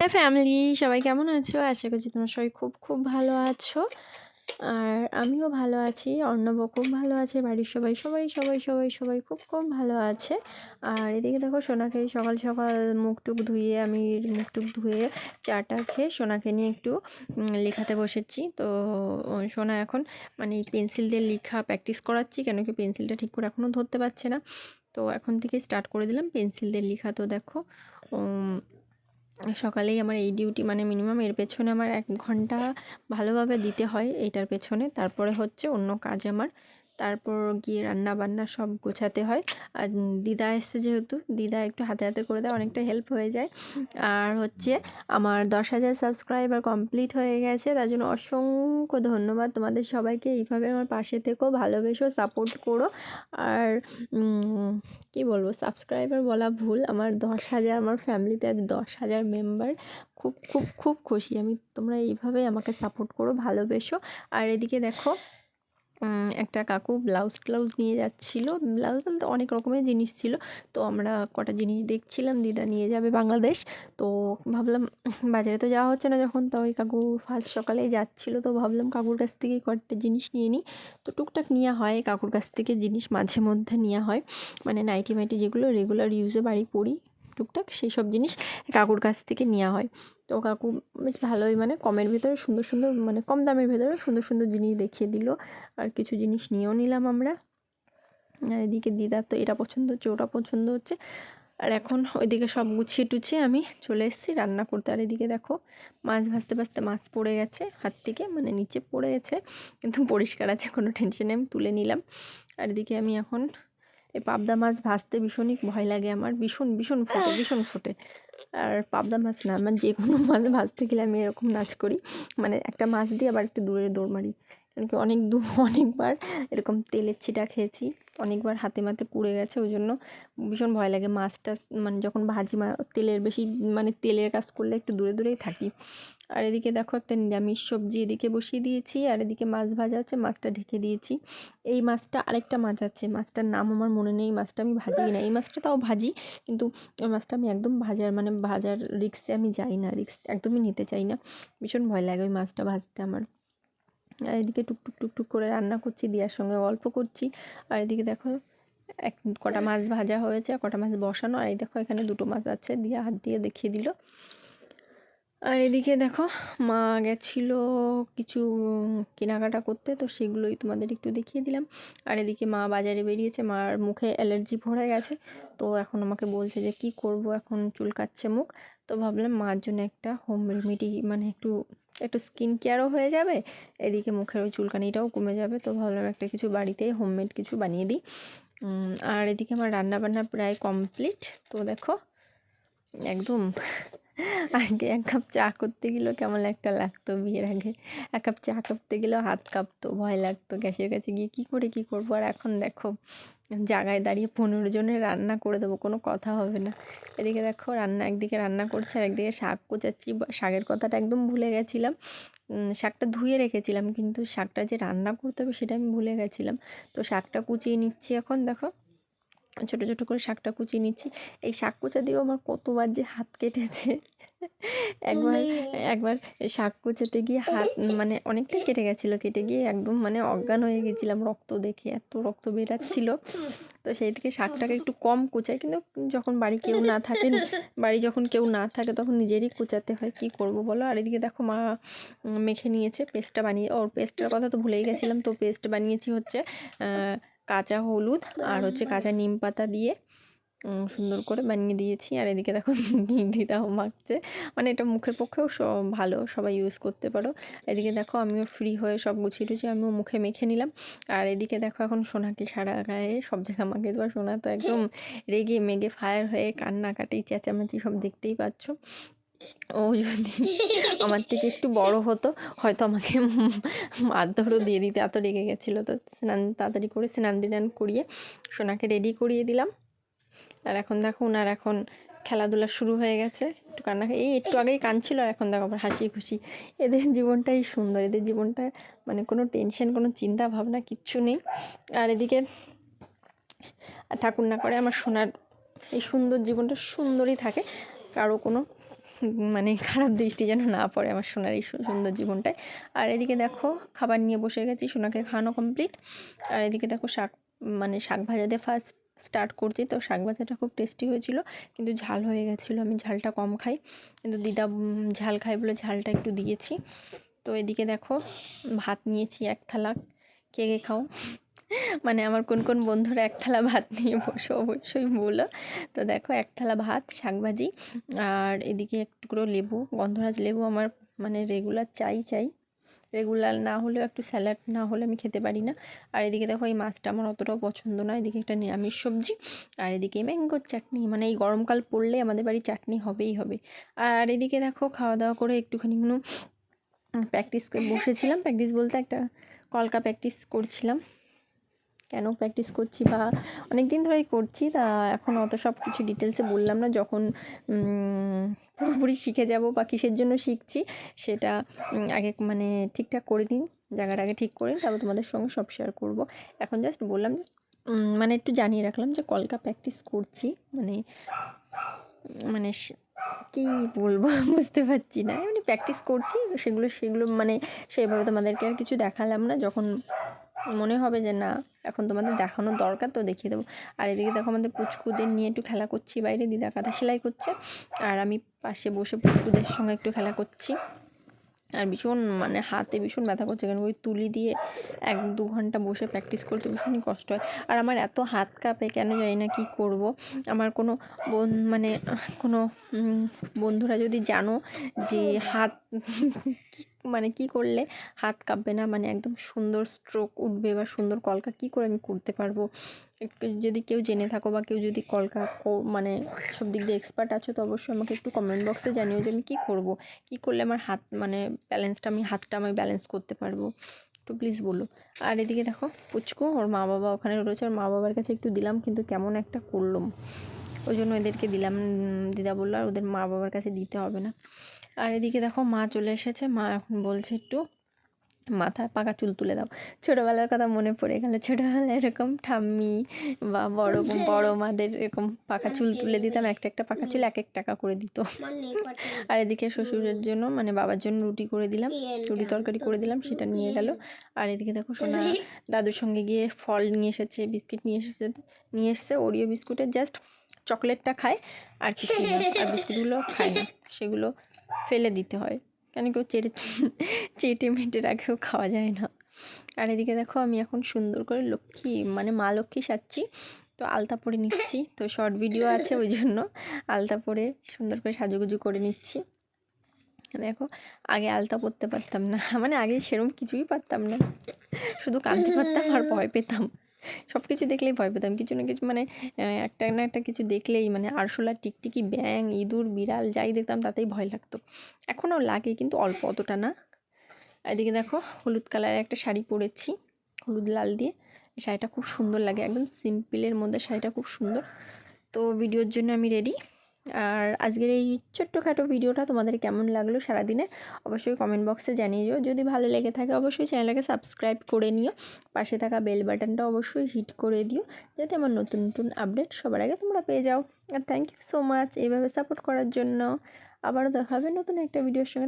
Family সবাই কেমন আছো? আশা করছি তোমরা সবাই খুব খুব ভালো আছো। আর আমিও ভালো আছি, অর্ণবও খুব ভালো আছে, বাড়ির সবাই সবাই সবাই সবাই সবাই খুব খুব ভালো আছে। আর এদিকে দেখো, সোনাকে সকাল সকাল মুখ টুক ধুয়ে আমি মুখ টুক ধুয়ে চাটা খেয়ে সোনাকে নিয়ে একটু লেখাতে বসেছি। তো সোনা এখন মানে পেন্সিল দিয়ে লেখা প্র্যাকটিস করাচ্ছি, কেন কি পেন্সিলটা ঠিক করে এখনও ধরতে পারছে না। তো এখন থেকে স্টার্ট করে দিলাম পেন্সিল দিয়ে লেখা। তো দেখো সকালেই আমার এই ডিউটি মানে মিনিমাম এর পেছনে আমার এক ঘণ্টা ভালোভাবে দিতে হয় এইটার পেছনে। তারপরে হচ্ছে অন্য কাজ আমার। তারপর গিয়ে রান্না বান্না সব গোছাতে হয়। আর দিদা এসছে যেহেতু, দিদা একটু হাতে হাতে করে দেয়, অনেকটা হেল্প হয়ে যায়। আর হচ্ছে আমার দশ হাজার সাবস্ক্রাইবার কমপ্লিট হয়ে গেছে, তার জন্য অসংখ্য ধন্যবাদ। তোমাদের সবাইকে এইভাবে আমার পাশে থেকেও ভালোবেসো সাপোর্ট করো। আর কি বলব সাবস্ক্রাইবার বলা ভুল, আমার দশ হাজার, আমার ফ্যামিলিতে দশ হাজার মেম্বার খুব খুব খুব খুশি। আমি, তোমরা এইভাবে আমাকে সাপোর্ট করো, ভালোবেসো। আর এদিকে দেখো একটা কাকু ব্লাউজ ট্লাউজ নিয়ে যাচ্ছিল। ব্লাউজ বলতে অনেক রকমের জিনিস ছিল। তো আমরা কটা জিনিস দেখছিলাম, দিদা নিয়ে যাবে বাংলাদেশ। তো ভাবলাম, বাজারে তো যাওয়া হচ্ছে না যখন, তো ওই কাকু ফার্স্ট সকালেই যাচ্ছিল। তো ভাবলাম কাকুর কাছ থেকেই কয়েকটা জিনিস নিয়ে নিই। তো টুকটাক নেওয়া হয়, কাকুর কাছ থেকে জিনিস মাঝে মধ্যে নেওয়া হয়। মানে নাইটি মাইটি যেগুলো রেগুলার ইউজে বাড়ি পরি, টুকটাক সেই সব জিনিস কাকুর কাছ থেকে নেওয়া হয়। তো কাকু বেশ ভালোই মানে কমের ভেতরে সুন্দর সুন্দর মানে কম দামের ভেতরে সুন্দর সুন্দর জিনিস দেখিয়ে দিল। আর কিছু জিনিস নিয়েও নিলাম আমরা। আর এদিকে দিদার তো এটা পছন্দ হচ্ছে, ওটা পছন্দ হচ্ছে। আর এখন ওইদিকে সব গুছিয়ে টুছিয়ে আমি চলে এসেছি রান্না করতে। আর এদিকে দেখো মাছ ভাজতে ভাজতে মাছ পড়ে গেছে হাত থেকে মানে নিচে পড়ে গেছে, কিন্তু পরিষ্কার আছে, কোনো টেনশনে আমি তুলে নিলাম। আর এদিকে আমি এখন এই পাবদা মাছ ভাজতে ভীষণই ভয় লাগে আমার, ভীষণ ভীষণ ফোটে ভীষণ ফোটে। আর পাবদা মাছ না আমার যে কোনো মাছ ভাজতে গেলে আমি এরকম নাচ করি। মানে একটা মাছ দিয়ে আবার একটু দূরে দৌড় মারি। কারণ কি অনেক দু, অনেকবার এরকম তেলের ছিটা খেয়েছি। অনেকবার হাতে মাতে পুড়ে গেছে ওই জন্য ভীষণ ভয় লাগে মাছটা মানে যখন ভাজি মা, তেলের বেশি মানে তেলের কাজ করলে একটু দূরে দূরেই থাকি। আর এদিকে দেখো একটা নিরামিষ সবজি এদিকে বসিয়ে দিয়েছি, আর এদিকে মাছ ভাজা হচ্ছে, মাছটা ঢেকে দিয়েছি। এই মাছটা আরেকটা মাছ আছে, মাছটার নাম আমার মনে নেই, মাছটা আমি ভাজি না। এই মাছটা তাও ভাজি, কিন্তু ওই মাছটা আমি একদম ভাজার মানে ভাজার রিক্সে আমি যাই না রিক্স একদমই নিতে চাই না। ভীষণ ভয় লাগে ওই মাছটা ভাজতে আমার। আর এদিকে টুকটুক টুকটুক করে রান্না করছি, দিয়ার সঙ্গে গল্প করছি। আর এদিকে দেখো, এক কটা মাছ ভাজা হয়েছে কটা মাছ বসানো। আর এই দেখো, এখানে দুটো মাছ আছে, দিয়া হাত দিয়ে দেখিয়ে দিল। আর এদিকে দেখো, মা গেছিল কিছু কেনাকাটা করতে, তো সেগুলোই তোমাদের একটু দেখিয়ে দিলাম। আর এদিকে মা বাজারে বেরিয়েছে, মার মুখে অ্যালার্জি ভরে গেছে, তো এখন আমাকে বলছে যে, কি করব এখন? চুলকাচ্ছে মুখ। তো ভাবলাম মার জন্য একটা হোম রেমেডি মানে একটু একটু স্কিন কেয়ারও হয়ে যাবে, এদিকে মুখের ওই চুলকানিটাও কমে যাবে, তো ভাবলাম একটা কিছু বাড়িতেই হোমমেড কিছু বানিয়ে দিই। আর এদিকে আমার রান্না বান্না প্রায় কমপ্লিট তো দেখো, একদম আগে এক কাপ চা করতে গেলেও কেমন একটা লাগতো বিয়ের আগে। এক কাপ চা করতে গেলেও হাত কাঁপতো, ভয় লাগতো। গ্যাসের কাছে গিয়ে কী করে কী করব? আর এখন দেখো, জায়গায় দাঁড়িয়ে পনেরো জনের রান্না করে দেবো, কোনো কথা হবে না। এদিকে দেখো, রান্না একদিকে রান্না করছে আর একদিকে শাক কোচাচ্ছি। শাকের কথাটা একদম ভুলে গেছিলাম। শাকটা ধুয়ে রেখেছিলাম, কিন্তু শাকটা যে রান্না করতে হবে সেটা আমি ভুলে গেছিলাম। তো শাকটা কুচিয়ে নিচ্ছি এখন, দেখো। ছোটো ছোটো করে শাকটা কুচিয়ে নিচ্ছি। এই শাক কুচা দিয়েও আমার কতবার যে হাত কেটেছে। একবার একবার শাক কুচাতে গিয়ে হাত মানে অনেকটাই কেটে গেছিল কেটে গিয়ে একদম মানে অজ্ঞান হয়ে গেছিলাম রক্ত দেখে এত রক্ত বেরাচ্ছিল তো সেই থেকে শাকটাকে একটু কম কুচাই কিন্তু যখন বাড়ি কেউ না থাকে বাড়ি যখন কেউ না থাকে তখন নিজেরই কুচাতে হয়। কি করব বলো? আর এদিকে দেখো মা মেখে নিয়েছে পেস্টটা বানিয়ে ওর পেস্টের কথা তো ভুলেই গেছিলাম। তো পেস্ট বানিয়েছি হচ্ছে কাঁচা হলুদ আর হচ্ছে কাঁচা নিম পাতা দিয়ে সুন্দর করে বানিয়ে দিয়েছি। আর এদিকে দেখো দিদাও মাখছে। মানে এটা মুখের পক্ষেও ভালো সবাই ইউজ করতে পারো। এদিকে দেখো আমিও ফ্রি হয়ে সব গুছিয়ে টুছিয়ে আমিও মুখে মেখে নিলাম। আর এদিকে দেখো এখন সোনাকে সারা গায়ে সব জায়গায় মাখিয়ে দেওয়া। সোনা তো একদম রেগে মেগে ফায়ার হয়ে কান্নাকাটি চেঁচামেচি সব দেখতেই পাচ্ছ। ও যদি আমার থেকে একটু বড় হতো, হয়তো আমাকে মারধরও দিয়ে দিতে। এত রেগে গেছিল। তো স্নান তাড়াতাড়ি করে স্নান দিনান করিয়ে সোনাকে রেডি করিয়ে দিলাম। আর এখন দেখো ওনার এখন খেলাধুলা শুরু হয়ে গেছে। একটু কান্না এই একটু আগেই কাঁদছিল, আর এখন দেখো আবার হাসি খুশি। এদের জীবনটাই সুন্দর। এদের জীবনটা মানে কোনো টেনশন কোনো চিন্তা ভাবনা কিচ্ছু নেই। আর এদিকে ঠাকুর না করে আমার সোনার এই সুন্দর জীবনটা সুন্দরই থাকে। কারও কোনো মানে খারাপ দৃষ্টি যেন না পড়ে আমার সোনার এই সুন্দর জীবনটায়। আর এদিকে দেখো, খাবার নিয়ে বসে গেছি, সোনাকে খাওয়ানো কমপ্লিট আর এদিকে দেখো শাক মানে শাক ভাজা দিয়ে ফার্স্ট স্টার্ট করছি, তো শাক ভাজাটা খুব টেস্টি হয়েছিল, কিন্তু ঝাল হয়ে গেছিল, আমি ঝালটা কম খাই। কিন্তু দিদা ঝাল খাই বলে ঝালটা একটু দিয়েছি। তো এদিকে দেখো, ভাত নিয়েছি এক থালা, কে কে খাও? মানে আমার কোন কোন বন্ধুরা এক থালা ভাত নিয়ে বসে অবশ্যই বলো। তো দেখো, এক থালা ভাত, শাকভাজি আর এদিকে এক টুকরো লেবু, গন্ধরাজ লেবু আমার মানে রেগুলার চাই চাই। রেগুলার না হলেও একটু স্যালাড না হলে আমি খেতে পারি না। আর এদিকে দেখো, এই মাছটা আমার অতটাও পছন্দ নয়। এদিকে একটা নিরামিষ সবজি আর এদিকে ম্যাঙ্গোর চাটনি মানে এই গরমকাল পড়লে আমাদের বাড়ি চাটনি হবেই হবে। আর এদিকে দেখো খাওয়া দাওয়া করে একটুখানি কোনো প্র্যাকটিস বসেছিলাম। প্র্যাকটিস বলতে একটা কলকা প্র্যাকটিস করছিলাম। কেন প্র্যাকটিস করছি বা অনেক দিন ধরেই করছি, তা এখন অত সব কিছু ডিটেলসে বললাম না, যখন পুরোপুরি শিখে যাব বা কিসের জন্য শিখছি, সেটা আগে মানে ঠিকঠাক করে নিন জায়গাটা আগে ঠিক করে তারপর তোমাদের সঙ্গে সব শেয়ার করব। এখন জাস্ট বললাম যে মানে একটু জানিয়ে রাখলাম যে কলকা প্র্যাকটিস করছি মানে মানে কি বলব বুঝতে পারছি না এমনি প্র্যাকটিস করছি, সেগুলো সেগুলো মানে সেভাবে তোমাদেরকে আর কিছু দেখালাম না, যখন মনে হবে যে, না, এখন তোমাদের দেখানোর দরকার, তো দেখিয়ে দেবো। আর এদিকে দেখো আমাদের পুচকুদের নিয়ে একটু খেলা করছি বাইরে, দিদা কাঁথা সেলাই করছে। আর আমি পাশে বসে পুচকুদের সঙ্গে একটু খেলা করছি। আর ভীষণ মানে হাতে ভীষণ ব্যথা করছে কেন ওই তুলি দিয়ে এক দু ঘণ্টা বসে প্র্যাকটিস করতে ভীষণই কষ্ট হয়। আর আমার এত হাত কাঁপে, কেন জানি না কী করব। আমার কোনো বোন মানে কোনো বন্ধুরা যদি জানো যে হাত মানে কি করলে হাত কাঁপবে না? মানে একদম সুন্দর স্ট্রোক উঠবে বা সুন্দর কলকা কি করে আমি করতে পারব? যদি কেউ জেনে থাকো বা কেউ যদি কলকা মানে সব দিক দিয়ে এক্সপার্ট আছো তো অবশ্যই আমাকে একটু কমেন্ট বক্সে জানিও যে আমি কী করব? কী করলে আমার হাত মানে ব্যালেন্সটা আমি, হাতটা আমি ব্যালেন্স করতে পারব? একটু প্লিজ বলো। আর এদিকে দেখো, পুচকু, ওর মা বাবা ওখানে রয়েছে। ওর মা বাবার কাছে একটু দিলাম, কিন্তু কেমন একটা করলাম ওই জন্য এদেরকে দিলাম দিদা বলল আর ওদের মা বাবার কাছে দিতে হবে না। আর এদিকে দেখো মা চলে এসেছে। মা এখন বলছে একটু মাথায় পাকা চুল তুলে দাও। ছোটোবেলার কথা মনে পড়ে গেল। ছোটোবেলায় এরকম ঠাম্মি বা বড় বড় মাদের এরকম পাকা চুল তুলে দিতাম। একটা একটা পাকা চুল এক এক টাকা করে দিত। আর এদিকে শ্বশুরের জন্য মানে বাবার জন্য রুটি করে দিলাম। রুটি তরকারি করে দিলাম, সেটা নিয়ে গেল। আর এদিকে দেখো সোনা দাদুর সঙ্গে গিয়ে ফল নিয়ে এসেছে, বিস্কিট নিয়ে এসেছে নিয়ে এসেছে, ওরিও বিস্কুটের। জাস্ট চকলেটটা খায়, আর কিছু না। আর বিস্কুটগুলো খায় না। সেগুলো ফেলে দিতে হয়। কেন কেউ চেটে চেটে মেটে রাখেও খাওয়া যায় না। আর এদিকে দেখো আমি এখন সুন্দর করে লক্ষ্মী মানে মা লক্ষ্মী সাজছি, তো আলতা পরে নিচ্ছি। তো শর্ট ভিডিও আছে ওই জন্য আলতা পরে সুন্দর করে সাজুগুজু করে নিচ্ছি। দেখো, আগে আলতা পরতে পারতাম না। মানে আগে সেরকম কিছুই পারতাম না। শুধু কাঁদতে পারতাম আর ভয় পেতাম। সব কিছু দেখলেই ভয় পেতাম। কিছু না কিছু মানে একটা না একটা কিছু দেখলেই মানে আরশোলা, টিকটিকি ব্যাং ইঁদুর, বিড়াল যাই দেখতাম তাতেই ভয় লাগতো। এখনও লাগে কিন্তু অল্প অতটা না। এদিকে দেখো, হলুদ কালারের একটা শাড়ি পরেছি, হলুদ লাল দিয়ে। শাড়িটা খুব সুন্দর লাগে, একদম সিম্পলের মধ্যে শাড়িটা খুব সুন্দর। তো ভিডিওর জন্য আমি রেডি আর আজকের এই ছোট্টখাটো ভিডিওটা তোমাদের কেমন লাগল সারাদিনে অবশ্যই কমেন্ট বক্সে জানিয়ে দিও। যদি ভালো লেগে থাকে অবশ্যই চ্যানেলটাকে সাবস্ক্রাইব করে নিও। পাশে থাকা বেল বাটনটা অবশ্যই হিট করে দিও যাতে আমার নতুন নতুন আপডেট সবার আগে তোমরা পেয়ে যাও। আর থ্যাংক ইউ সো মাচ এইভাবে সাপোর্ট করার জন্য। আবারও দেখা হবে নতুন একটা ভিডিওর সঙ্গে।